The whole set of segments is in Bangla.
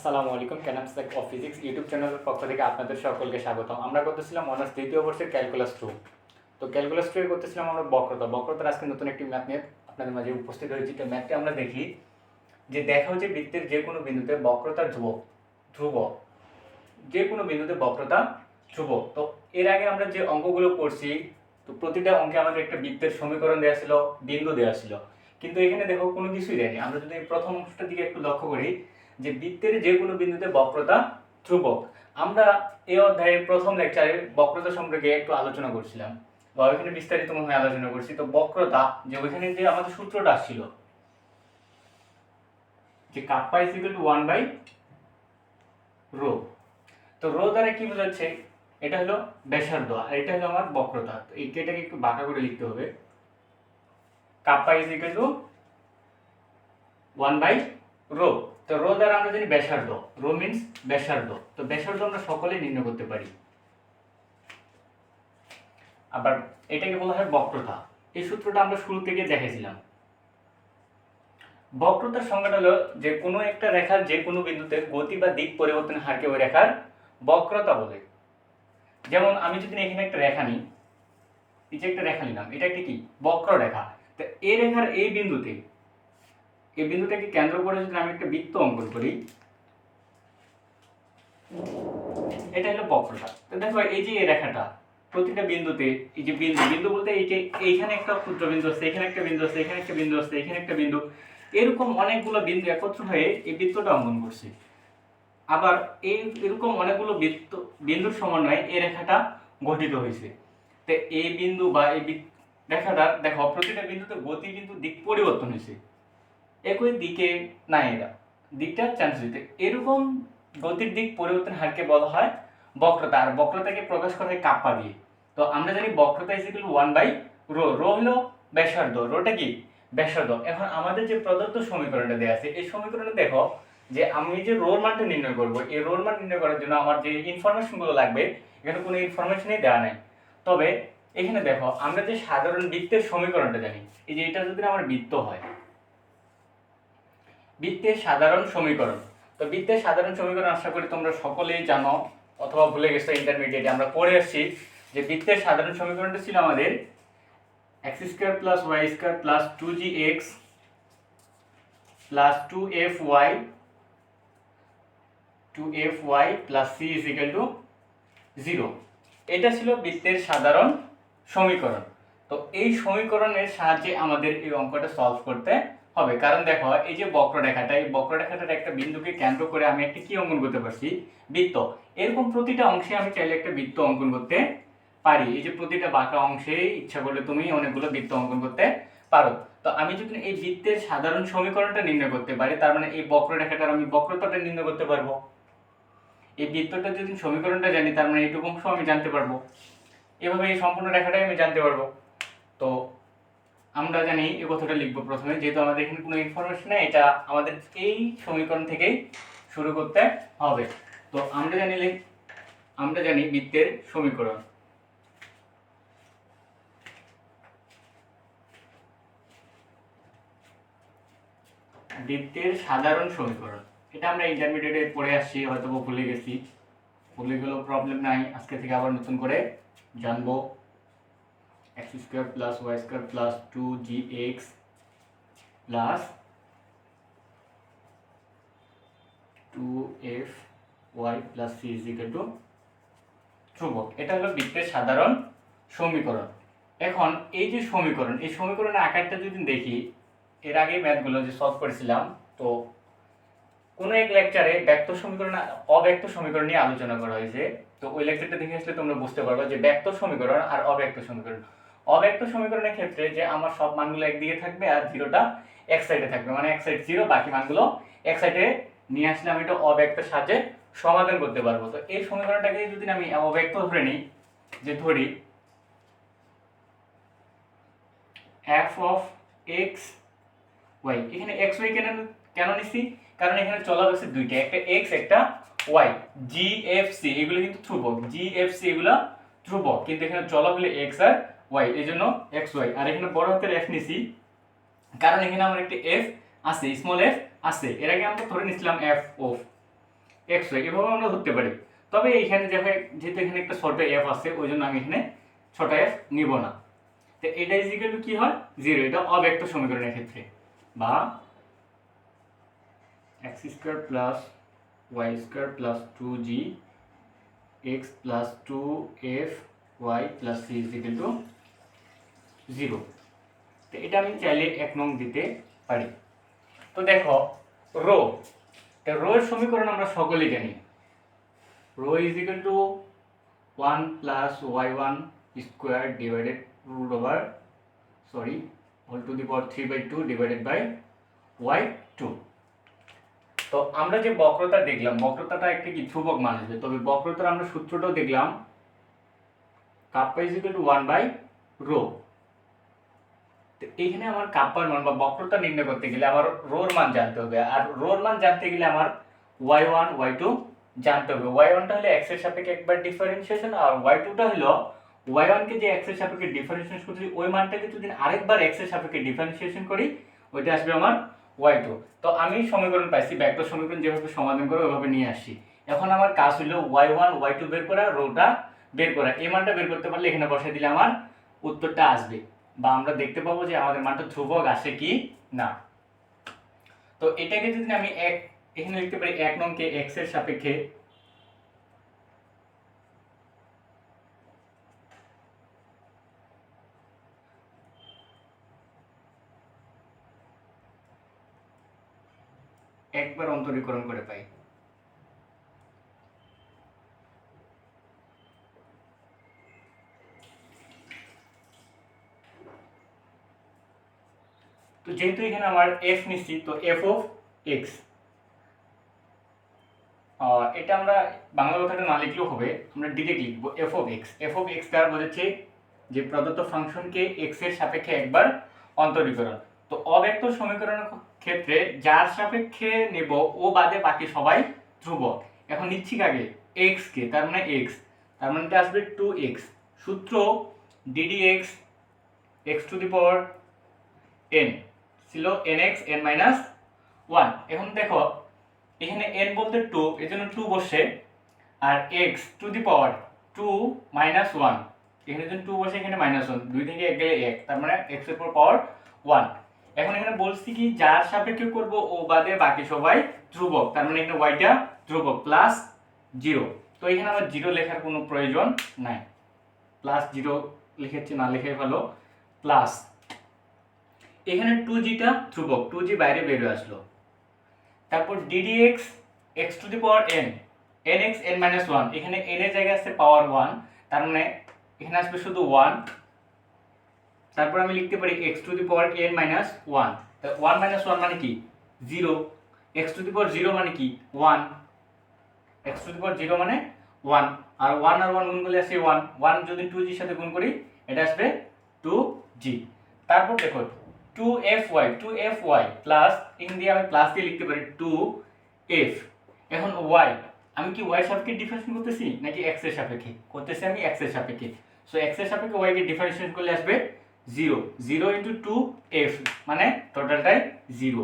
আসসালামু আলাইকুম ক্যানামস্যাক অফ ফিজিক্স ইউটিউব চ্যানেলের পক্ষ থেকে আপনাদের সকলকে স্বাগতম। আমরা করতেছিলাম অনার্স দ্বিতীয় বর্ষের ক্যালকুলাস টু তো ক্যালকুলাস টু করতেছিলাম আমরা বক্রতা। বক্রতার আজকে নতুন একটি ম্যাথ নিয়ে আপনাদের মাঝে উপস্থিত হয়েছি। তো ম্যাথটি আমরা দেখি যে দেখা হচ্ছে বৃত্তের যে কোনো বিন্দুতে বক্রতার ধ্রুবক ধ্রুবক, যে কোনো বিন্দুতে বক্রতা ধ্রুবক। তো এর আগে আমরা যে অঙ্কগুলো করছি, তো প্রতিটা অঙ্কে আমাদের একটা বৃত্তের সমীকরণ দেওয়া ছিল, বিন্দু দেওয়া ছিল। কিন্তু এখানে দেখো কোনো কিছুই দেয়নি। আমরা যদি প্রথম অংশটার দিকে একটু লক্ষ্য করি যে বৃত্তের যে কোনো বিন্দুতে বক্রতা ধ্রুবক। আমরা এই অধ্যায়ে প্রথম লেকচারে বক্রতা সম্পর্কে একটু আলোচনা করছিলাম। বা ওইখানে বিস্তারিতভাবে আলোচনা করছি। তো বক্রতা, যে ওইখানে যে আমাদের সূত্রটা আসছিল, যে kappa is equal to one by rho তো রো দ্বারা কি বোঝাচ্ছে? এটা হলো ব্যাসার্ধ, আর এটা হলো আমার বক্রতা। তো এটাকে একটু বাঁকা করে লিখতে হবে। Kappa is equal to one by rho তো রো দ্বারা আমরা জানি ব্যাসার্ধ। রো মিন্স ব্যাসার্ধ। তো ব্যাসার্ধ আমরা সকলেই নির্ণয় করতে পারি। আবার এটাকে বলা হয় বক্রতা। এই সূত্রটা আমরা শুরু থেকে দেখেছিলাম। বক্রতার সংজ্ঞাটা হলো যে কোনো একটা রেখার যে কোনো বিন্দুতে গতি বা দিক পরিবর্তনের হারকে ওই রেখার বক্রতা বলে। যেমন আমি যদি এখানে একটা রেখা নিই এই যে একটা রেখা নিলাম, এটা একটি কি? বক্র রেখা তো এই রেখার এই বিন্দুতে এই বিন্দুটাকে কেন্দ্র করে যদি আমি একটা বৃত্ত অঙ্কন করি, এটা হলো বক্রতা তো দেখো এই যে এই রেখাটা, প্রতিটা বিন্দুতে এই যে বিন্দু বিন্দু বলতে এই যে এইখানে একটা ক্ষুদ্র বিন্দু আছে, এখানে একটা বিন্দু আছে, এখানে একটা বিন্দু আছে, এখানে একটা বিন্দু। এরকম অনেকগুলো বিন্দু একত্র হয়ে এই বৃত্তটা অঙ্কন করছে। আবার এই এরকম অনেকগুলো বৃত্ত, বিন্দুর সমন্বয়ে এই রেখাটা গঠিত হয়েছে। তো এই বিন্দু বা এই রেখাটা, দেখো প্রতিটা বিন্দুতে গতি কিন্তু দিক পরিবর্তন হয়েছে। একই দিকে না এটা। দিকটা চান্স দিতে। এরকম গতির দিক পরিবর্তন হারকে বলা হয় বক্রতা। আর বক্রতাকে প্রকাশ করা হয় কাপ্পা দিয়ে। তো আমরা জানি বক্রতা is equal one by rho rho হলো ব্যাসার্ধ। রোটা কি? ব্যাসার্ধ। এখন আমাদের যে প্রদত্ত সমীকরণটা দেওয়া আছে, এই সমীকরণে দেখো যে আমি যে রোর মানটা নির্ণয় করব, এই রোর মান নির্ণয় করার জন্য আমার যে ইনফরমেশনগুলো লাগবে, এখানে কোনো ইনফরমেশনই দেওয়া নাই। তবে এখানে দেখো, আমরা যে সাধারণ বৃত্তের সমীকরণটা জানি, এই যে এটা যদি আমার বৃত্ত হয় বৃত্তের সাধারণ সমীকরণ। তো বৃত্তের সাধারণ সমীকরণ আশা করি তোমরা সকলেই জানো অথবা ভুলে গেছো ইন্টারমিডিয়েটে আমরা পড়ে আসছি যে বৃত্তের সাধারণ সমীকরণটা ছিল আমাদের x square plus y square plus two g x plus two f y two f y plus c is equal to zero এটা ছিল বৃত্তের সাধারণ সমীকরণ। তো এই সমীকরণের সাহায্যে আমাদের এই অঙ্কটা সলভ করতে হবে। কারণ দেখো, এই যে বক্ররেখাটা, এই বক্ররেখাটার একটা বিন্দুকে কেন্দ্র করে আমি একটা কি অঙ্কন করতে পারছি? বৃত্ত। এরকম প্রতিটা অংশে আমি চাইলে একটা বৃত্ত অঙ্কন করতে পারি। এই যে প্রতিটা বাঁকা অংশে ইচ্ছা করলে তুমি অনেকগুলো বৃত্ত অঙ্কন করতে পারো। তো আমি যদি এই বৃত্তের সাধারণ সমীকরণটা নির্ণয় করতে পারি, তার মানে এই বক্ররেখাটার আমি বক্রতাটা নির্ণয় করতে পারব। এই বৃত্তটা যদি সমীকরণটা জানি, তার মানে এইটুকু অংশ আমি জানতে পারব। এভাবে এই সম্পূর্ণ রেখাটাই আমি জানতে পারব। তো আমরা জানি এই কথাটা লিখব প্রথমে, যেহেতু আমাদের এখানে কোনো ইনফরমেশন নেই, এটা আমাদের এই সমীকরণ থেকেই শুরু করতে হবে। তো আমরা জানি আমরা জানি বৃত্তের সমীকরণ। বৃত্তের সাধারণ সমীকরণ। এটা আমরা ইন্টারমিডিয়েটে পড়ে আসছি হয়তো ভুলে গেছি। ভুলে গেলেও প্রবলেম নাই, আজকে থেকে আবার নতুন করে জানব। Y square plus two g x plus two f y plus c is to ধ্রুবক। এটা হলো বৃত্তের সাধারণ সমীকরণ। এখন এই যে সমীকরণ, এই সমীকরণের আকারটা যদি দেখি, এর আগে ম্যাথগুলো যে সলভ করেছিলাম, তো কোনো এক লেকচারে ব্যক্ত সমীকরণ, অব্যক্ত সমীকরণ নিয়ে আলোচনা করা হয়েছে। তো ওই লেকচারটা দেখে আসলে তোমরা বুঝতে পারবে যে ব্যক্ত সমীকরণ আর অব্যক্ত সমীকরণ। অব্যক্ত সমীকরণের ক্ষেত্রে যে আমার সব মানগুলো একদিকে থাকবে আর জিরোটা এক সাইডে থাকবে। মানে এক সাইড জিরো বাকি মানগুলো এক সাইডে নিয়ে আসলে আমি এটা অব্যক্তের সাহায্যে সমাধান করতে পারব। তো এই সমীকরণটাকে যদি আমি অব্যক্ত ধরে নিই, যে ধরি এফ অফ এক্স ওয়াই এখানে এক্স ওয়াই কেন কেন নিচ্ছি কারণ এখানে চলা হচ্ছে দুইটা, একটা এক্স একটা ওয়াই জি এফ সি এগুলো কিন্তু ধ্রুবক জি এফ সি এগুলো ধ্রুবক, কিন্তু এখানে চলা হলে এক্স আর ওয়াই এই জন্য এক্স ওয়াই আর এখানে বড় হাতের এফ নিছি। কারণ এখানে আমার একটা এফ আছে স্মল এফ আছে। এর আগে আমরা ধরে নিছিলাম এফ অফ এক্স ওয়াই এভাবে আমরা ধরতে পারি। তবে এইখানে যেভাবে যেহেতু এখানে একটা ছোট এফ আছে, ওই জন্য আমি এখানে ছোট এফ নিব না। তো এটা ইজিক্যাল কি হয়? জিরো এটা অব্যক্ত সমীকরণের ক্ষেত্রে। বা x square plus y square plus two g x plus two f y plus c is equal to zero. তো এটা আমি চাইলে এক নং দিতে পারি। তো দেখো, রো। তো রো সমীকরণ আমরা সকলেই জানি। Rho is equal to one plus y one square divided root over sorry whole to the power three by two divided by y two তো আমরা যে বক্রতা দেখলাম, বক্রতাটা একটা কি ধ্রুবক মান আসবে তবে বক্রতার আমরা সূত্রটাও দেখলাম kappa is equal to one by rho. তো আমার কাপ্পার মান বা বক্রতা নির্ণয় করতে গেলে আমার রোর মান জানতে হবে। আর রোর মান জানতে গেলে আমার ওয়াই ওয়ান ওয়াই টু জানতে হবে। ওয়াই ওয়ানটা হলে এক্সের সাপেক্ষে একবার ডিফারেন্সিয়েশন আর ওয়াই টুটা হলো ওয়াই ওয়ানকে যে এক্সের সাপেক্ষে ডিফারেন্সিয়েশন করছি, ওই মানটাকে যদি আরেকবার এক্সের সাপেক্ষে ডিফারেন্সিয়েশন করি, ওইটা আসবে আমার ওয়াই টু তো আমি সমীকরণ পাইছি ব্যাকটা সমীকরণ যেভাবে সমাধান করে ওইভাবে নিয়ে আসি এখন আমার কাজ হলো ওয়াই ওয়ান ওয়াই টু বের করা, রোটা বের করা। এই মানটা বের করতে পারলে এখানে বসাই দিলে আমার উত্তরটা আসবে। বা আমরা দেখতে পাবো যে আমাদের মানটা ধ্রুবক আসে কি? না। তো এটাকে যদি আমি এক, এখানে লিখতে পারি এক নংকে এক্সের সাপেক্ষে একবার অন্তরীকরণ করে পাই। তো যেহেতু এখানে আমার এফ নিচ্ছি তো এফ অফ এক্স এটা আমরা বাংলা কথাটা না লিখলেও হবে, আমরা ডিরেক্ট লিখব f of x f of x দ্বারা বোঝাচ্ছে যে প্রদত্ত ফাংশনকে এক্সের সাপেক্ষে একবার অন্তরীকরণ। তো অব্যক্ত সমীকরণের ক্ষেত্রে যার সাপেক্ষে নেব, ও বাদে বাকি সবাই ধ্রুবক। এখন নিচ্ছি আগে এক্স কে, তার মানে এক্স তার মানে আসবে টু এক্স সূত্র d d x x to the power n ছিল n x n minus one এখন দেখো, এখানে এন বলতে টু এই জন্য টু বসে, আর x to the power two minus one এখানে যদি টু বসে, এখানে মাইনাস ওয়ান দুই থেকে এক গেলে এক, তার মানে এক্সের পাওয়ার ওয়ান এখন এখানে বলছি কি, যার সাপেক্ষে করব ও বাদে বাকি সবাই ধ্রুবক, তার মানে এখানে ওয়াইটা ধ্রুবক প্লাস জিরো তো এখানে আমার জিরো লেখার কোনো প্রয়োজন নাই। প্লাস জিরো লিখেছি না লিখে ভালো। প্লাস এখানে টু জিটা ধ্রুবক টু জি বাইরে বেরিয়ে আসলো। তারপর d d x x to the power n n x n minus one এখানে এন এর জায়গায় আসছে পাওয়ার ওয়ান তার মানে এখানে আসবে শুধু ওয়ান তারপর আমি লিখতে পারি x to the power n minus one one minus one মানে কি? Zero x to the power zero মানে কি? One x to the power zero মানে ওয়ান আর ওয়ান আর ওয়ান গুণ করলে আসে ওয়ান ওয়ান যদি টু জির সাথে গুণ করি, এটা আসবে টু জি তারপর দেখো two f y two f y plus এখান দিয়ে আমি প্লাস দিয়ে লিখতে পারি টু এফ এখন ওয়াই আমি কি ওয়াই সাপেক্ষে ডিফারেন্সিয়েশন করতেছি? নাকি এক্সের সাপেক্ষে? করতেছি আমি এক্সের সাপেক্ষে। সো এক্সের সাপেক্ষে ওয়াই কে ডিফারেন্সিয়েশন করলে আসবে zero zero into two f মানে টোটালটাই জিরো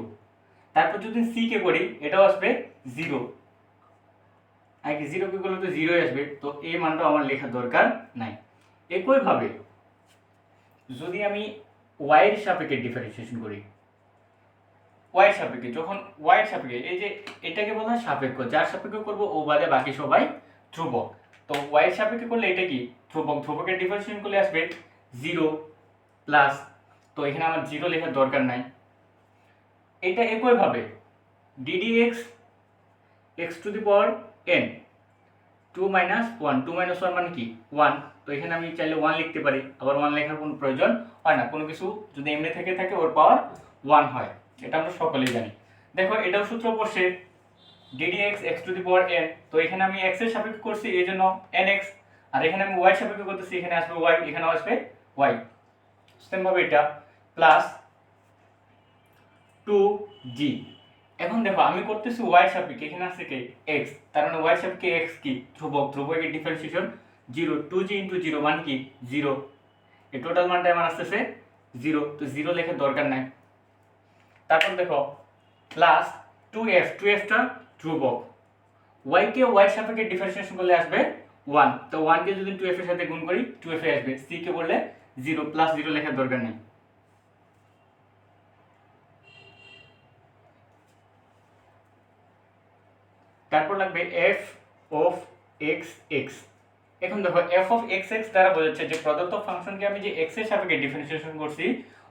তারপর যদি সি কে করি, এটাও আসবে জিরো কি জিরো কে করলে তো জিরোই আসবে। তো এই মানটা আমার লেখার দরকার নাই। একইভাবে যদি আমি ওয়াইয়ের সাপেক্ষে ডিফারেন্সিয়েশন করি। ওয়াইয়ের সাপেক্ষে, যখন ওয়াইয়ের সাপেক্ষে, এই যে এটাকে বলা হয় সাপেক্ষ, যার সাপেক্ষে করব ও বাদে বাকি সবাই ধ্রুবক। তো ওয়াইয়ের সাপেক্ষে করলে এটা কি? ধ্রুবক, ধ্রুবকের ডিফারেন্সিয়েশন করলে আসবে জিরো প্লাস তো এখানে আমার জিরো লেখার দরকার নাই। এটা একইভাবে d d x x to the power n two minus one two minus one মানে কি? ওয়ান তো এখানে আমি চাইলে ওয়ান লিখতে পারি, আবার ওয়ান লেখার কোনো প্রয়োজন হয় না, কোনো কিছু যদি এমনি থেকে থাকে, ওর পাওয়ার ওয়ান হয়। এটা আমরা সকলেই জানি। দেখো, এটাও সূত্র বসে d d x x to the power n তো এখানে আমি এক্সের সাপেক্ষে করছি, এই জন্য এন এক্স আর এখানে আমি ওয়াই সাপেক্ষে করতেছি, এখানে আসবে ওয়াই এখানেও আসবে ওয়াই সেমভাবে এটা প্লাস টু জি এখন দেখো, আমি করতেছি ওয়াই সাপেক্ষে, এখানে আছে কে? এক্স তার মানে ওয়াই সাপেক্ষে এক্স কি? ধ্রুবক, ধ্রুবকের differentiation zero two g into zero মানে কি? জিরো এই টোটাল মানটা আমার আসতেছে জিরো তো জিরো লেখার দরকার নাই। তারপর দেখো প্লাস টু এফ টু এফটা ধ্রুবক। ওয়াই কে ওয়াই সাপেক্ষে ডিফারেন্সিয়েশন করলে আসবে ওয়ান তো ওয়ানকে যদি টু এফ এর সাথে গুণ করি টু এফ এ আসবে। সি কে বললে জিরো প্লাস জিরো লেখার দরকার নেই। তারপর লাগবে এফ অফ এক্স এক্স এখন দেখো এফ অফ এক্স এক্স দ্বারা বোঝাচ্ছে যে প্রদত্ত ফাংশনকে আমি যে এক্সের সাপেক্ষে ডিফারেন্সিয়েশন করছি,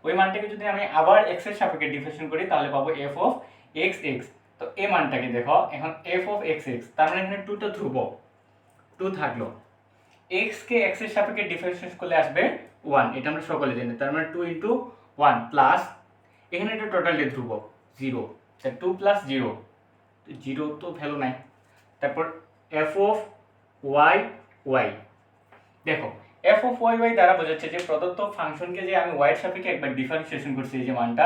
ওই মানটাকে যদি আমি আবার এক্সের সাপেক্ষে ডিফারেন্সিয়েশন করি, তাহলে পাবো এফ অফ এক্স এক্স তো এই মানটাকে দেখো, এখন এফ অফ এক্স এক্স তার মানে এখানে টুটা ধ্রুব টু থাকল। এক্স কে এক্সের সাপেক্ষে ডিফারেন্সিয়েশন করলে আসবে ওয়ান এটা আমরা সকলে জানি, তার মানে টু ইন্টু ওয়ান প্লাস এখানে এটা টোটালি ধ্রুবক zero two plus zero zero তো ভ্যালু নাই। তারপর এফ অফ ওয়াই ওয়াই দেখো এফ অফ ওয়াই ওয়াই দ্বারা বোঝাচ্ছে যে প্রদত্ত ফাংশনকে যে আমি ওয়াই সাপেক্ষে একবার ডিফারেন্সিয়েশন করছি, এই যে মানটা,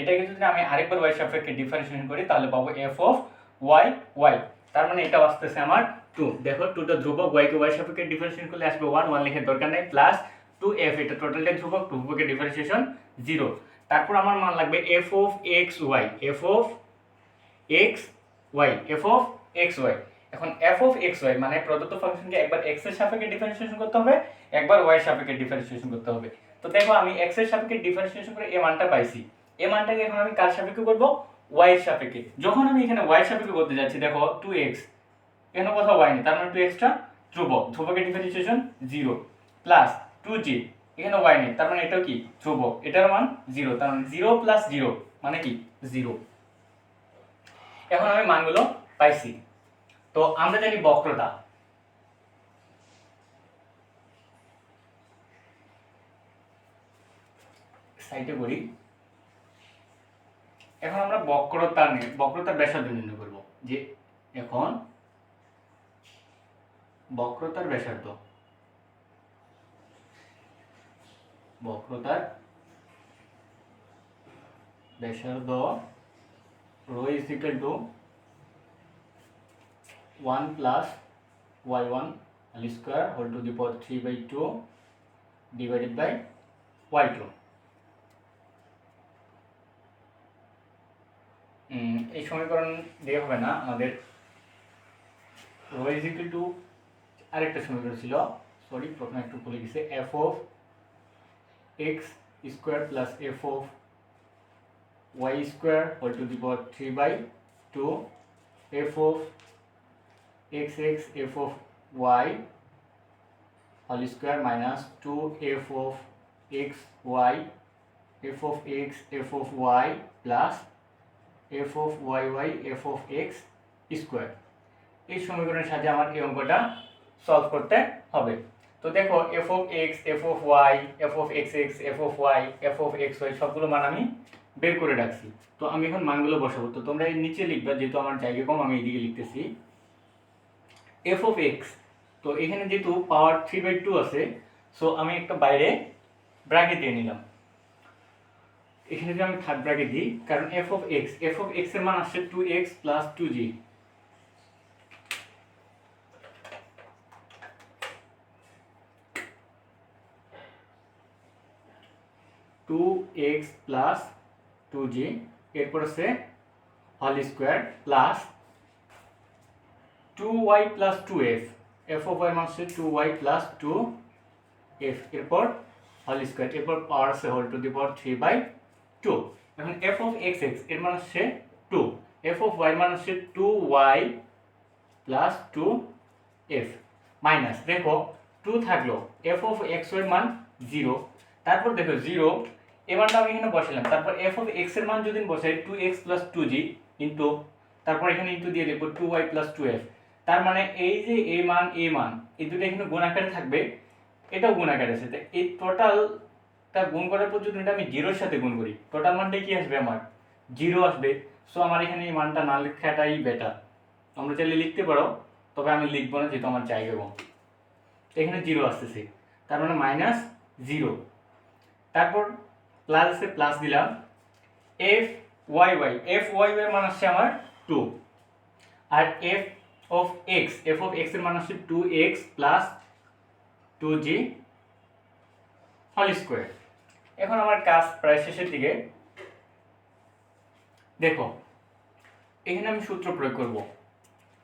এটাকে যদি আমি আরেকবার ওয়াই সাপেক্ষে ডিফারেন্সিয়েশন করি, তাহলে পাবো এফ অফ ওয়াই ওয়াই তার মানে এটা আসতেছে আমার টু দেখো টুটা ধ্রুবক ওয়াই কে ওয়াই সাপেক্ষে ডিফারেন্সিয়েশন করলে আসবে ওয়ান ওয়ান লিখে দরকার নেই প্লাস টু এফ এটা টোটালটা ধ্রুবক টু ধ্রুবকে ডিফারেন্সিয়েশন জিরো তারপর আমার মান লাগবে f of x y f of x y f of x y এখন এফ অফ এক্স ওয়াই মানে প্রদত্ত ফাংশনকে একবার এক্সের সাপেক্ষে ডিফারেন্সিয়েশন করতে হবে, একবার ওয়াই এর সাপেক্ষে ডিফারেন্সিয়েশন করতে হবে। তো দেখো আমি এক্সের সাপেক্ষে ডিফারেন্সিয়েশন করে এই মানটা পাইছি। এই মানটাকে এখন আমি কার সাপেক্ষে করব? ওয়াই এর সাপেক্ষে। যখন আমি এখানে ওয়াই এর সাপেক্ষে করতে যাচ্ছি, দেখো টু এক্স এখানে কোথাও ওয়াই নেই, তার মানে টু এক্সটা ধ্রুবক। ধ্রুবকের differentiation zero plus two g এখানে ওয়াই নেই, তার মানে এটাও কি? ধ্রুবক। এটার মান জিরো তার মানে জিরো প্লাস জিরো মানে কি? জিরো এখন আমি মানগুলো পাইছি। তো আমরা জানি বক্রতা। সাইডে করি। এখন আমরা বক্রতা বক্রতার ব্যাসার্ধ নির্ণয় করব যে এখন বক্রতার ব্যাসার্ধ। বক্রতার ব্যাসার্ধ rho is equal to 1 plus y1 whole square whole to the power 3 by 2 divided by y2 উম, এই সমীকরণ দিয়ে হবে না আমাদের রো ইজ ইকুয়াল টু আরেকটা সমীকরণ ছিল সরি প্রথমে একটু ভুলে গেছে f of x square plus f of y square whole to the power 3 by 2 f of x x f of y whole square minus 2 f of x y f of x f of y plus f of y y f of x square এই সমীকরণের সাথে আমার এই অঙ্কটা সলভ করতে হবে তো দেখো f of x f of y f of x x f of y f of x y সবগুলো মান আমি বের করে রাখছি তো আমি এখন মানগুলো বসাবো তো তোমরা এর নিচে লিখবা যেহেতু আমার জায়গা কম আমি এদিকে লিখতেছি এফ অফ এক্স তো এখানে যেহেতু পাওয়ার থ্রি বাই টু আছে সো আমি একটা বাইরে ব্র্যাকেট দিয়ে নিলাম। এখানে যদি আমি থার্ড ব্র্যাকেট দিই, কারণ f of x f of এক্সের মান আসছে two x plus two g two x plus two g এরপর আছে হল square plus two y plus two f f of y মান হচ্ছে two y plus two f এরপর হল স্কোয়ার এরপর পাওয়ার আছে whole to the power three by two এখন এফ অফ এক্স এক্সের মান হচ্ছে টু এফ অফ ওয়াই মান হচ্ছে two y plus two f minus দেখো টু থাকল এফ অফ এক্স ওয়াই মান জিরো তারপর দেখো জিরো এবারটা আমি এখানে বসালাম। তারপর এফ অফ এক্সের মান যদি বসাই two x plus two g into তারপর এখানে ইন্টু দিয়ে লিখব two y plus two f তার মানে এই যে এ মান এ মান, এই দুটো এখানে গুণ আকারে থাকবে, এটাও গুণ আকারে আছে। তো এই টোটালটা গুণ করার পর যদি এটা আমি জিরোর সাথে গুণ করি টোটাল মানটা কি আসবে আমার? জিরো আসবে। সো আমার এখানে এই মানটা না লেখাটাই বেটার তোমরা চাইলে লিখতে পারো, তবে আমি লিখব না যেহেতু আমার জায়গা কম। এখানে জিরো আসতেছে। তার মানে মাইনাস জিরো তারপর প্লাস আছে প্লাস দিলাম। F y y f y y মান আসছে আমার two R f of x f of এক্সের মান আসছে two x plus two g হল স্কোয়ার এখন আমার কাজ প্রায় শেষের দিকে। দেখো, এখানে আমি সূত্র প্রয়োগ করব।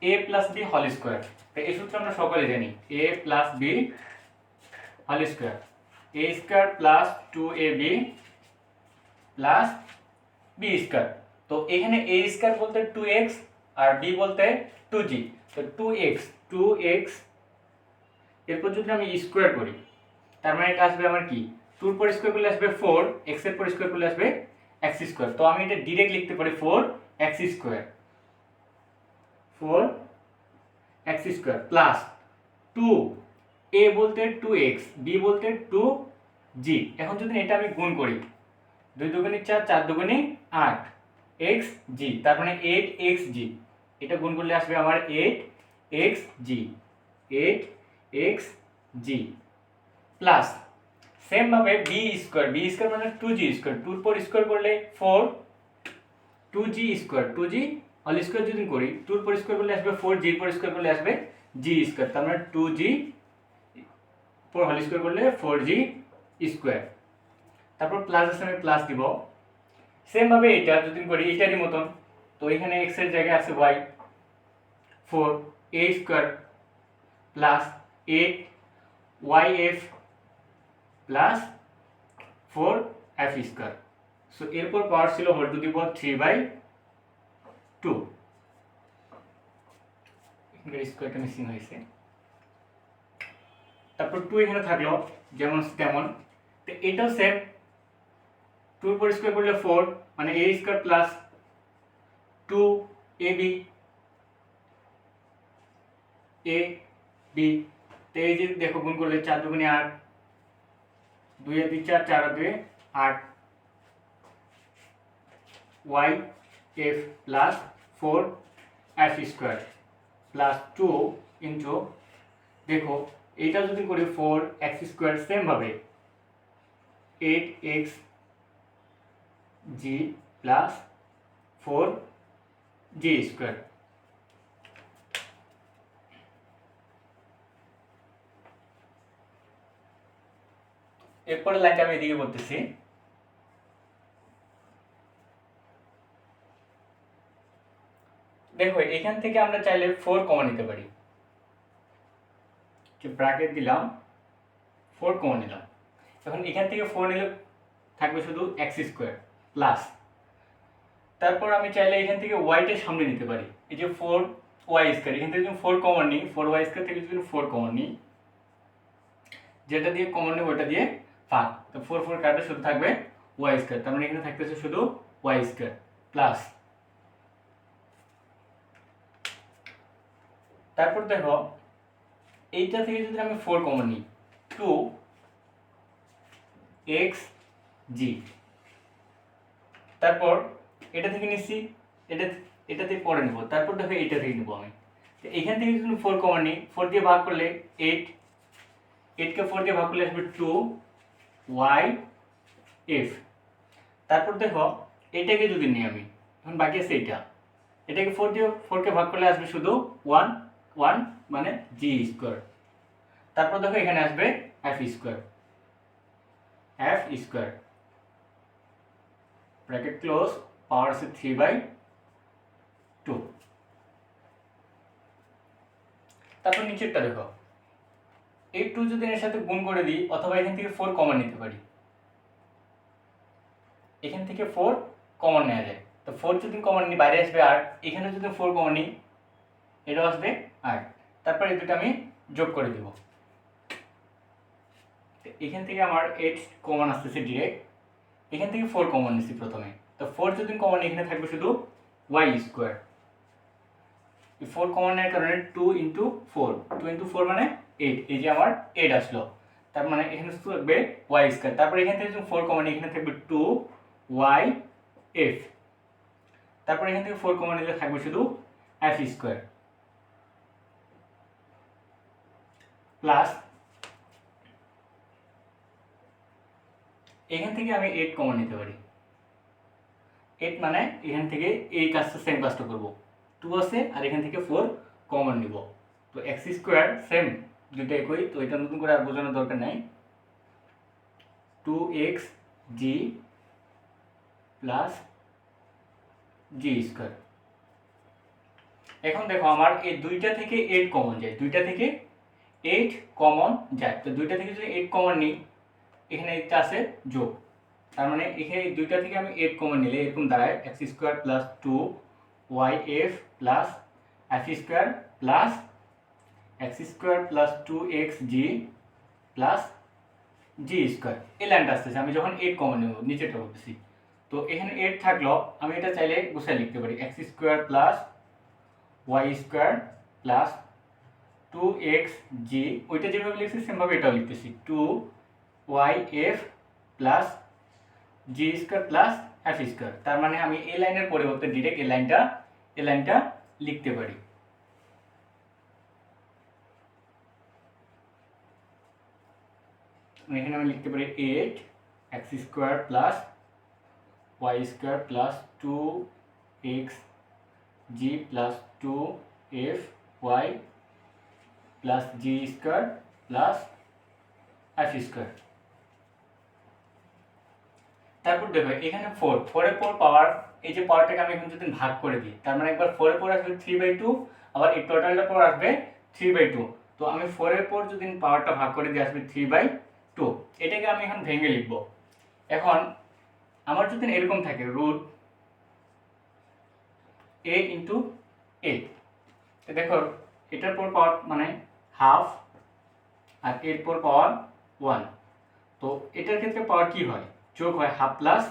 এ প্লাস বি হল স্কোয়ার এই সূত্র আমরা সকলে জানি। এ প্লাস বি হল square a square plus two a b plus b square তো এখানে এ স্কোয়ার বলতে টু এক্স আর বি বলতে টু জি তো টু এক্স টু এক্স এরপর যদি আমি স্কোয়ার করি, তার মানে এটা আসবে আমার কি? টুর পর স্কোয়ার করলে আসবে ফোর এক্সের পর স্কোয়ার করলে আসবে এক্স স্কোয়ার তো আমি এটা ডিরেক্ট লিখতে পারি four x square four x square plus two a বলতে টু এক্স বি বলতে টু জি এখন যদি এটা আমি গুণ করি, দুই দুগুণি চার চার দুগুণি আট এক্স জি তার মানে এইট এক্স জি এটা গুণ করলে আসবে আমার eight x g eight x g plus সেমভাবে বি স্কোয়ার বি স্কোয়ার মানে টু জি স্কোয়ার টুর পর স্কোয়ার করলে four two g square two g হল স্কোয়ার যদি করি টুর পর স্কোয়ার করলে আসবে ফোর জির পর স্কোয়ার করলে আসবে জি স্কোয়ার তার মানে টু জি পর হল স্কোয়ার করলে ফোর জি স্কোয়ার তারপর প্লাস আছে, আমি প্লাস দিব। সেমভাবে এটা যদি করি, এটারই মতন। তো এখানে এক্সের জায়গায় আছে y four a square plus eight y f plus four f square so এরপর পাওয়ার ছিল whole to the power three by two স্কোয়ারটা মিসিং হয়েছে। তারপর টু এখানে থাকল, যেমন তেমন। তো এটাও সেম টুর পর স্কোয়ার করলে ফোর মানে a square plus two a b a b তো দেখো গুণ করলে চার দুগুণে আট, দুই দুই চার চার দুই আট। Y f plus four f square plus two into দেখো, এটা যদি করি ফোর এক্স স্কোয়ার সেমভাবে eight x g plus four g square এরপরে লাইনটা আমি এদিকে বলতেছি। দেখো, এখান থেকে আমরা চাইলে ফোর কমা নিতে পারি। যে ব্র্যাকেট দিলাম ফোর কমা নিলাম। এখন এখান থেকে ফোর নিলে থাকবে শুধু এক্স স্কোয়ার প্লাস তারপর আমি চাইলে এখান থেকে ওয়াইটের সামনে নিতে পারি। এই যে ফোর ওয়াই স্কোয়ার এখান থেকে যদি ফোর কমন নিই ফোর ওয়াই স্কোয়ার থেকে যদি ফোর কমন নিই, যেটা দিয়ে কমন নেব, ওটা দিয়ে ফাঁক তো ফোর ফোর কাটে শুধু থাকবে ওয়াই স্কোয়ার তার মানে এখানে থাকতেছে শুধু ওয়াই স্কোয়ার প্লাস তারপর দেখো, এইটা থেকে যদি আমি ফোর কমন নিই টু এক্স জি তারপর এটা থেকে নিচ্ছি, এটা এটা থেকে পরে নেব। তারপর দেখো এইটা থেকে নেব আমি। তো এখান থেকে যদি ফোর কমন নিই ফোর দিয়ে ভাগ করলে এইট এইটকে ফোর দিয়ে ভাগ করলে আসবে টু ওয়াই এফ তারপর দেখো, এটাকে যদি নিই আমি, এখন বাকি আছে এইটা। এটাকে ফোর দিয়ে ফোরকে ভাগ করলে আসবে শুধু ওয়ান ওয়ান মানে জি স্কোয়ার তারপর দেখো এখানে আসবে f square f square bracket close power আছে থ্রি বাই টু তারপর নিচেরটা দেখো। এই টু যদি এর সাথে গুণ করে দিই, অথবা এখান থেকে ফোর কমন নিতে পারি। এখান থেকে ফোর কমন নেওয়া যায়। তো ফোর যদি কমন নিই, বাইরে আসবে আট। এখানে যদি ফোর কমন নিই, এটাও আসবে আট। তারপর এই দুটো আমি যোগ করে দিব। এখান থেকে আমার এইট কমন আসতেছে ডিরেক্ট এখান থেকে ফোর কমন নিচ্ছি প্রথমে। তো ফোর যদি কমন এখানে থাকবে শুধু ওয়াই স্কোয়ার ফোর কমন নেওয়ার কারণে two into four two into four মানে এইট এই যে আমার এইট আসলো। তার মানে এখানে থাকবে ওয়াই স্কোয়ার তারপর এখান থেকে ফোর কমন এখানে থাকবে টু ওয়াই এফ তারপর এখান থেকে ফোর কমন নিলে থাকবে শুধু এফ স্কোয়ার প্লাস এখান থেকে আমি এইট কমন নিতে পারি। এইট মানে এখান থেকে এই কাজটা সেম কাজটা করব। টু আছে, আর এখান থেকে ফোর কমন নিব। তো এক্স স্কোয়ার সেম দুটো একই, তো এটা নতুন করে আর বোঝানোর দরকার নাই। Two x g plus g square এখন দেখো, আমার এই দুইটা থেকে এইট কমন যায়। দুইটা থেকে এইট কমন যায়। তো দুইটা থেকে যদি এইট কমন নিই, এখানে একটা আছে যোগ। তার মানে এখানে দুইটা থেকে আমি এইট কমন নিলে এরকম দাঁড়ায়। X square plus two y f plus f square plus x square plus two x g plus g square এই লাইনটা আসতেছে, আমি যখন এইট কমন নেব নিচেটা বলতেছি। তো এখানে এইট থাকল, আমি এটা চাইলে গুছাই লিখতে পারি। X square plus y square plus two x g ওইটা যেভাবে লিখছি, সেমভাবে এটাও লিখতেছি। Two y f plus g square plus f square তার মানে আমি এই লাইনের পরিবর্তে ডিরেক্ট এই লাইনটা এই লাইনটা লিখতে পারি। এখানে আমি লিখতে পারি eight, x square plus y square plus two x g plus two f y plus g square plus f square. তারপর দেখো, এখানে ফোর ফোরের পর পাওয়ার এই যে পাওয়ারটাকে আমি এখন যদি ভাগ করে দিই, তার মানে একবার ফোরের পর আসবে থ্রি বাই টু আবার এই টোটালটার পর আসবে থ্রি বাই টু তো আমি ফোরের পর যদি পাওয়ারটা ভাগ করে দিয়ে আসবে থ্রি বাই এটাকে আমি এখন ভেঙে লিখব। এখন আমার যদি এরকম থাকে রুট এ ইন্টু এ দেখো এটার পর পাওয়ার মানে হাফ আর এর পর পাওয়ার ওয়ান তো এটার ক্ষেত্রে পাওয়ার কি হয়? যোগ হয় হাফ প্লাস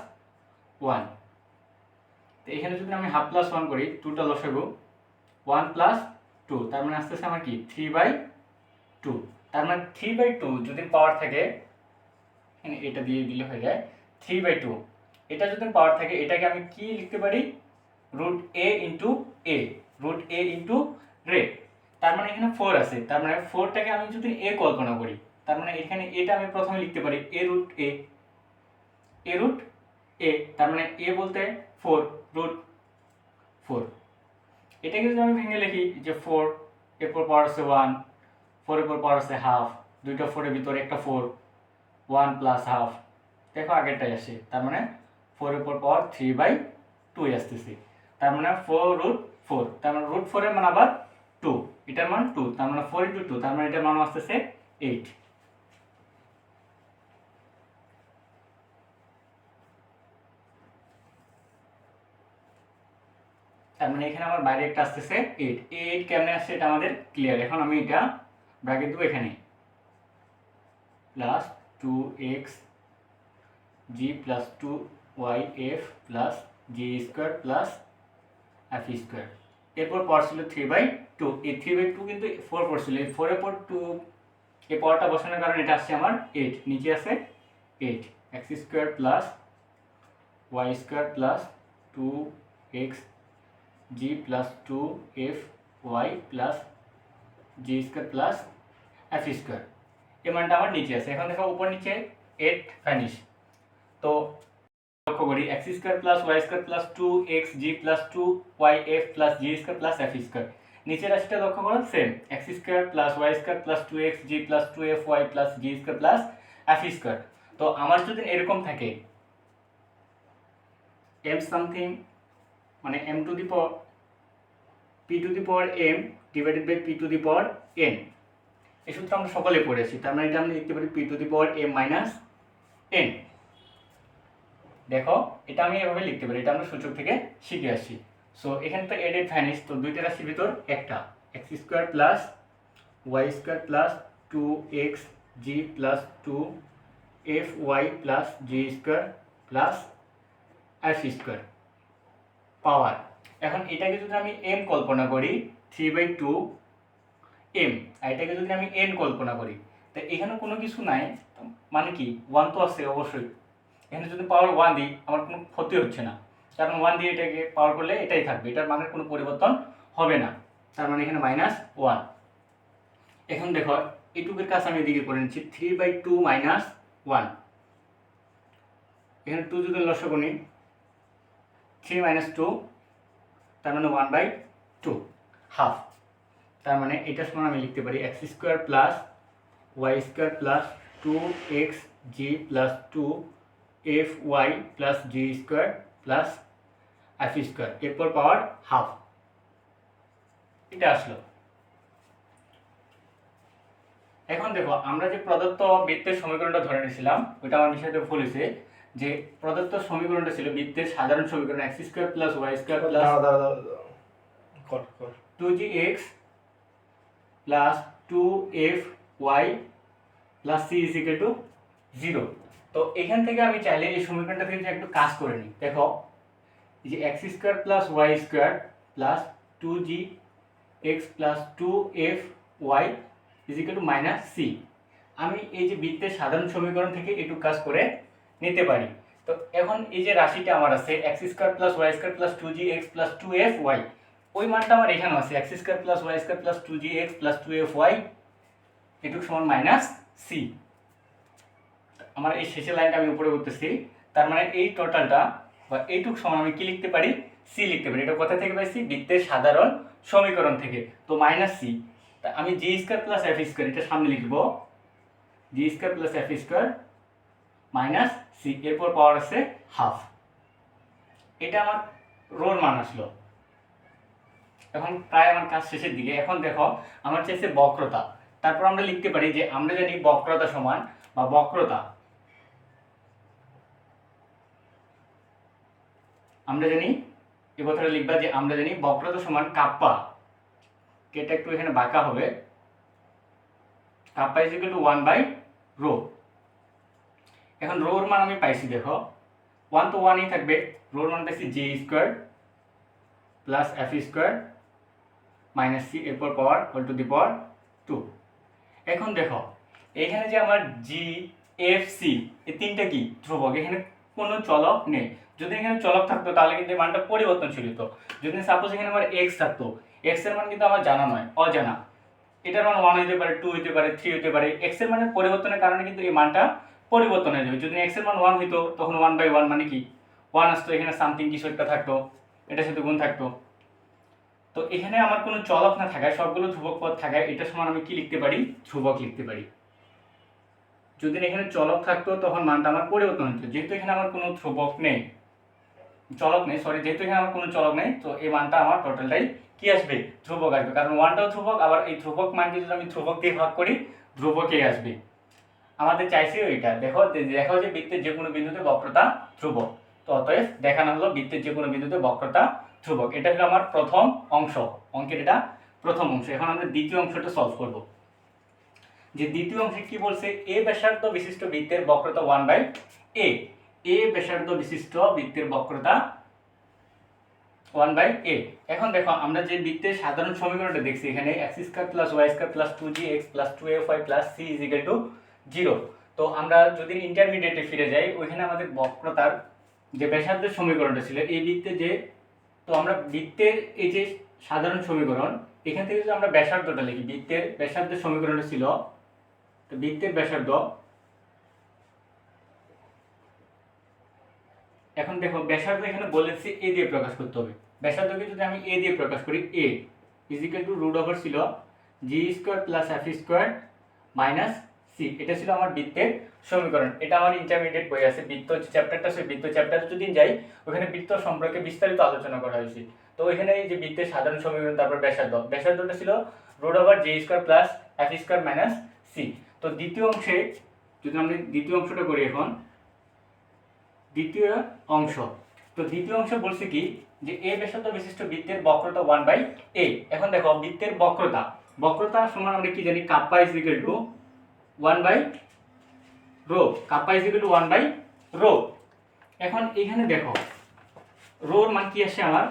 ওয়ান তো এখানে যদি আমি হাফ প্লাস ওয়ান করি টুটা লসাগু ওয়ান প্লাস টু তার মানে আসতেছে আমার কি? থ্রি বাই টু তার মানে থ্রি বাই টু যদি পাওয়ার থাকে এটা দিয়ে দিলে হয়ে যায় থ্রি বাই টু এটা যদি পাওয়ার থাকে, এটাকে আমি কি লিখতে পারি? Root a into a root a into রে তার মানে এখানে ফোর আছে। তার মানে ফোরটাকে আমি যদি এ কল্পনা করি, তার মানে এখানে এটা আমি প্রথমে লিখতে পারি এ রুট এ এ রুট এ তার মানে এ বলতে ফোর রুট ফোর এটাকে যদি আমি ভেঙে লিখি যে ফোর এরপর পাওয়ার আছে ওয়ান ফোরের পর পাওয়ার আছে হাফ দুইটা ফোরের ভিতরে একটা ফোর ওয়ান প্লাস হাফ দেখো আগেরটাই আসে তার মানে ফোরের পর পাওয়ার থ্রি বাই টু আসতেছে। তার মানে ফোর রুট ফোর তার মানে রুট ফোরের মান আবার টু এটার মান টু তার মানে ফোর ইন্টু টু তার মানে এটার মান আসতেছে এইট তার মানে এখানে আমার বাইরে একটা আসতেছে এইট এইট কেমনে আসছে এটা আমাদের ক্লিয়ার এখন আমি এটা ব্র্যাকেট দেবো এখানে। Plus two x g plus two y f plus g square plus f square এরপর পাওয়ার ছিল থ্রি বাই টু এই থ্রি বাই টু কিন্তু ফোর পড়ছিল এই ফোরের পর টু এই পাওয়ারটা বসানোর কারণে এটা আসছে আমার এইট নিচে আছে eight x square plus y square plus two x g plus two f y plus g square plus f square এই মানটা আমার নিচে আছে। এখন দেখো উপর নিচে এইট ফ্যানিশ তো লক্ষ্য করি x square plus y square plus two x g plus two y f plus g square plus f square নিচের রাশিটা লক্ষ্য করো same x square plus y square plus two x g plus two f y plus g square plus f square তো আমার যদি এরকম থাকে এম সামথিং মানে m to the power p to the power m divided by p to the power n এই সূত্র আমরা সকলে পড়েছি। তার মানে এটা আমরা লিখতে পারি p to the power m minus n দেখো, এটা আমি এভাবে লিখতে পারি, এটা আমরা সূচক থেকে শিখে আসছি সো এখানে তো এডেড ভ্যানিস তো দুইটা রাশির ভিতর একটা। X square plus y square plus two x g plus two f y plus g square plus f square power এখন এটাকে যদি আমি এম কল্পনা করি থ্রি বাই টু এম আর এটাকে যদি আমি এন কল্পনা করি, তা এখানে কোনো কিছু নাই মানে কি? ওয়ান তো আছে অবশ্যই। এখানে যদি পাওয়ার ওয়ান দিই, আমার কোনো ক্ষতি হচ্ছে না। কারণ ওয়ান দিয়ে এটাকে পাওয়ার করলে এটাই থাকবে, এটার মানের কোনো পরিবর্তন হবে না। তার মানে এখানে মাইনাস ওয়ান এখন দেখো এইটুকুর কাজ আমি এদিকে করে নিচ্ছি three by two minus one এখানে টু যদি লসক নিই থ্রি মাইনাস টু তার মানে ওয়ান বাই টু হাফ তার মানে এটা সমান আমি লিখতে পারি x square plus y square plus two x g plus two f y plus g square plus f square এরপর পাওয়ার হাফ এটা আসলো। এখন দেখো আমরা যে প্রদত্ত বৃত্তের সমীকরণটা ধরে নিয়েছিলাম ওইটা আমার বিষয়টা ভুল হয়েছে যে প্রদত্ত সমীকরণটা ছিল বৃত্তের সাধারণ সমীকরণ x square plus y square plus two g x plus two f y plus c is equal to zero তো এখান থেকে আমি চাইলে এই সমীকরণটা থেকে একটু কাজ করে নিই। দেখো, এই যে x square plus y square plus two g x plus two f y is equal to minus c আমি এই যে বৃত্তের সাধারণ সমীকরণ থেকে একটু কাজ করে নিতে পারি। তো এখন এই যে রাশিটা আমার আছে x square plus y square plus two g x plus two f y ওই মানটা আমার এখানে আছে x square plus y square plus two g x plus two f y এটুকু সমান মাইনাস সি আমার এই শেষের লাইনটা আমি উপরে করতেছি, তার মানে এই টোটালটা বা এইটুক সমান আমি কি লিখতে পারি? সি লিখতে পারি। এটা কোথা থেকে পাইছি? বৃত্তের সাধারণ সমীকরণ থেকে। তো মাইনাস সি তা আমি g square plus f square এটা সামনে লিখব। G square plus f square minus c এরপর পাওয়ার আছে হাফ এটা আমার রোর মান আসলো। এখন প্রায় আমার কাজ শেষের দিকে। এখন দেখো, আমার চাইছে বক্রতা। তারপর আমরা লিখতে পারি যে, আমরা জানি বক্রতা সমান বা বক্রতা। আমরা জানি এই কথাটা লিখবা যে, আমরা জানি বক্রতা সমান কাপ্পা। এটা একটু এখানে বাঁকা হবে। Kappa is equal to one by rho এখন রোর মান আমি পাইছি, দেখো। ওয়ান তো ওয়ানই থাকবে। রোর মান পাইছি g square plus f square minus c এরপর power whole to the power two এখন দেখো, এখানে যে আমার জি এফ সি এই তিনটা কি? ধ্রুবক। এখানে কোনো চলক নেই। যদি এখানে চলক থাকতো, তাহলে কিন্তু মানটা পরিবর্তনশীল হতো যদি সাপোজ এখানে আমার এক্স থাকতো এক্সের মান কিন্তু আমার জানা নয়, অজানা। এটার মান ওয়ান হতে পারে টু হতে পারে থ্রি হতে পারে। এক্সের মানের পরিবর্তনের কারণে কিন্তু এই মানটা পরিবর্তন হয়ে যাবে। যদি এক্সের মান ওয়ান হইতো, তখন ওয়ান বাই ওয়ান মানে কি? ওয়ান আসতো, এখানে সামথিং কিছু একটা থাকতো, এটার সাথে গুণ থাকতো। তো এখানে আমার কোনো চলক না থাকায়, সবগুলো ধ্রুবক পদ থাকায়, এটা সমান আমি কি লিখতে পারি? ধ্রুবক লিখতে পারি। যদি এখানে চলক থাকতো, তখন মানটা আমার পরিবর্তন হতো। যেহেতু এখানে আমার কোনো ধ্রুবক নেই, চলক নেই সরি যেহেতু এখানে আমার কোনো চলক নেই, তো এই মানটা আমার টোটালটাই কি আসবে? ধ্রুবক আসবে। কারণ ওয়ানটাও ধ্রুবক, আবার এই ধ্রুবক মানকে যদি আমি ধ্রুবক দিয়ে ভাগ করি ধ্রুবকেই আসবে। আমাদের চাইছে ওইটা। দেখো দেখো যে বৃত্তের যে কোনো বিন্দুতে বক্রতা ধ্রুবক। তো অতএব দেখানো হলো বৃত্তের যে কোনো বিন্দুতে বক্রতা ধ্রুবক। এটা হলো আমার প্রথম অংশ। অঙ্কের এটা প্রথম অংশ। এখন আমরা দ্বিতীয় অংশটা সলভ করব। যে দ্বিতীয় অংশে কি বলছে? এ ব্যাসার্ধ বিশিষ্ট বৃত্তের বক্রতা ওয়ান বাই এ এ ব্যাসার্ধ বিশিষ্ট বৃত্তের বক্রতা ওয়ান বাই এ এখন দেখো, আমরা যে বৃত্তের সাধারণ সমীকরণটা দেখছি, এখানে x square plus y square plus two g x plus two f y plus c is equal to zero তো আমরা যদি ইন্টারমিডিয়েটে ফিরে যাই, ওইখানে আমাদের বক্রতার যে ব্যাসার্ধের সমীকরণটা ছিল, এই বৃত্তে যে তো আমরা বৃত্তের এই যে সাধারণ সমীকরণ, এখান থেকে যদি আমরা ব্যাসার্ধটা লিখি, বৃত্তের ব্যাসার্ধের সমীকরণটা ছিল, তো বৃত্তের ব্যাসার্ধ, এখন দেখো ব্যাসার্ধ এখানে বলেছি এ দিয়ে প্রকাশ করতে হবে। ব্যাসার্ধকে যদি আমি এ দিয়ে প্রকাশ করি a is equal to root over ছিল g square plus f square minus c এটা ছিল আমার বৃত্তের সমীকরণ। এটা আমার ইন্টারমিডিয়েট বই আছে, বৃত্ত চ্যাপ্টারটা আছে বৃত্ত চ্যাপ্টারে যদি যাই, ওখানে বৃত্ত সম্পর্কে বিস্তারিত আলোচনা করা হয়েছে। তো ওইখানে এই যে বৃত্তের সাধারণ সমীকরণ, তারপর ব্যাসার্ধ। ব্যাসার্ধটা ছিল root over g square plus f square minus c. তো দ্বিতীয় অংশে, যদি আমি দ্বিতীয় অংশটা করি এখন, দ্বিতীয় অংশ। তো দ্বিতীয় অংশ বলছে কি, যে এ ব্যাসার্ধ বিশিষ্ট বৃত্তের বক্রতা ওয়ান বাই এ এখন দেখো, বৃত্তের বক্রতা। বক্রতা সমান আমরা কি জানি kappa is equal to one by rho kappa is equal to one by rho এখন এখানে দেখো রোর মান কি আসে আমার?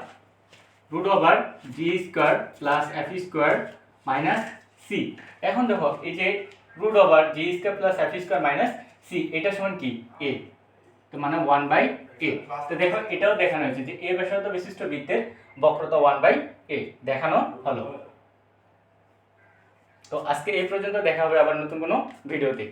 Root over g square plus f square minus c এখন দেখো, এই যে root over g square plus f square minus c এটা সমান কি? এ তো মানে ওয়ান বাই এ তো দেখো, এটাও দেখানো হয়েছে যে এ ব্যাসার্ধ বিশিষ্ট বৃত্তের বক্রতা ওয়ান বাই এ দেখানো হলো। তো আজকে এই পর্যন্ত দেখা হবে আবার নতুন কোনো ভিডিওতে।